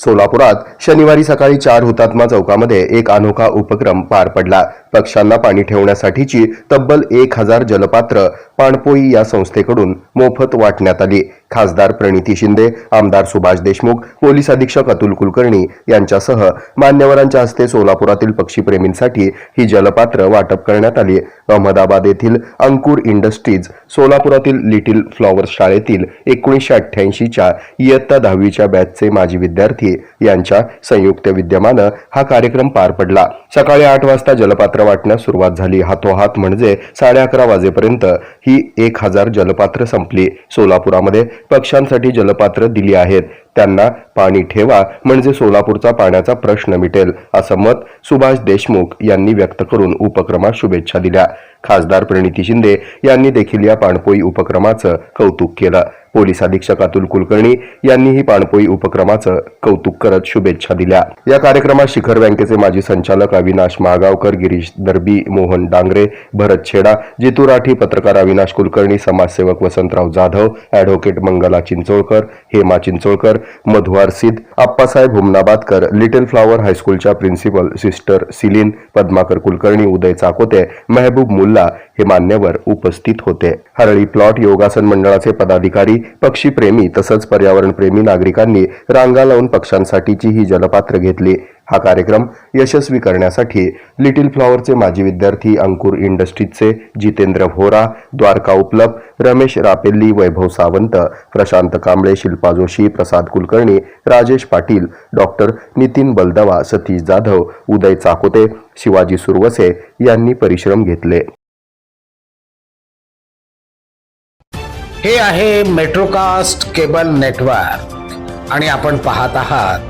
सोलापुरात शनिवारी सकाळी चार हुतात्मा चौकामध्ये एक अनोखा उपक्रम पार पडला. पक्ष्यांना पाणी ठेवण्यासाठीची तब्बल एक हजार जलपात्र पाणपोई या संस्थेकडून मोफत वाटण्यात आली. खासदार प्रणिती शिंदे आमदार सुभाष देशमुख पोलीस अधीक्षक अतुल कुलकर्णी यांच्यासह मान्यवरांच्या हस्ते सोलापुरातील पक्षीप्रेमींसाठी ही जलपात्र वाटप करण्यात आली. अहमदाबाद येथील अंकुर इंडस्ट्रीज सोलापुरातील लिटिल फ्लॉवर्स शाळेतील एकोणीसशे अठ्ठ्याऐंशीच्या इयत्ता दहावीच्या बॅचचे माजी विद्यार्थी यांच्या संयुक्त विद्यमानं हा कार्यक्रम पार पडला. सकाळी आठ वाजता जलपात्र वाटण्यास सुरुवात झाली. हातोहात म्हणजे साडे अकरा वाजेपर्यंत ही एक हजार जलपात्र संपली. सोलापुरामध्ये पक्ष्यांसाठी जलपात्र दिली आहेत. त्यांना पाणी ठेवा म्हणजे सोलापूरचा पाण्याचा प्रश्न मिटेल असं मत सुभाष देशमुख यांनी व्यक्त करून उपक्रमात शुभेच्छा दिल्या. खासदार प्रणिती शिंदे यांनी देखील या पाणपोई उपक्रमाचं कौतुक केलं. पोलीस अधीक्षक अतुल कुलकर्णी यांनीही पाणपोई उपक्रमाचं कौतुक करत शुभेच्छा दिल्या. या कार्यक्रमात शिखर बँकेचे माजी संचालक अविनाश महागावकर गिरीश दर्बी मोहन डांगरे भरत छेडा जितू राठी पत्रकार अविनाश कुलकर्णी समाजसेवक वसंतराव जाधव ॲडव्होकेट मंगला चिंचोळकर हेमा चिंचोळकर मधुआर सिद्ध आप्पासाहेब हुमनाबादकर लिटिल फ्लॉवर हायस्कूलच्या principal sister Celine Padmakar Kulkarni Uday Chakote Mehboob Mulla हे मान्यवर उपस्थित होते. हरळी प्लॉट योगासन मंडळाचे पदाधिकारी पक्षीप्रेमी तसंच पर्यावरणप्रेमी नागरिकांनी रांगा लावून पक्ष्यांसाठीची ही जलपात्र घेतली. हा कार्यक्रम यशस्वी करण्यासाठी लिटिल फ्लॉवरचे माजी विद्यार्थी अंकुर इंडस्ट्रीजचे जितेंद्र व्होरा द्वारका उपलब्ध रमेश रापेल्ली वैभव सावंत प्रशांत कांबळे शिल्पा जोशी प्रसाद कुलकर्णी राजेश पाटील डॉक्टर नितीन बलदवा सतीश जाधव उदय चाकोते शिवाजी सुरवसे यांनी परिश्रम घेतले. हे आहे मेट्रोकास्ट केबल नेटवर्क आणि आपण पाहत आहात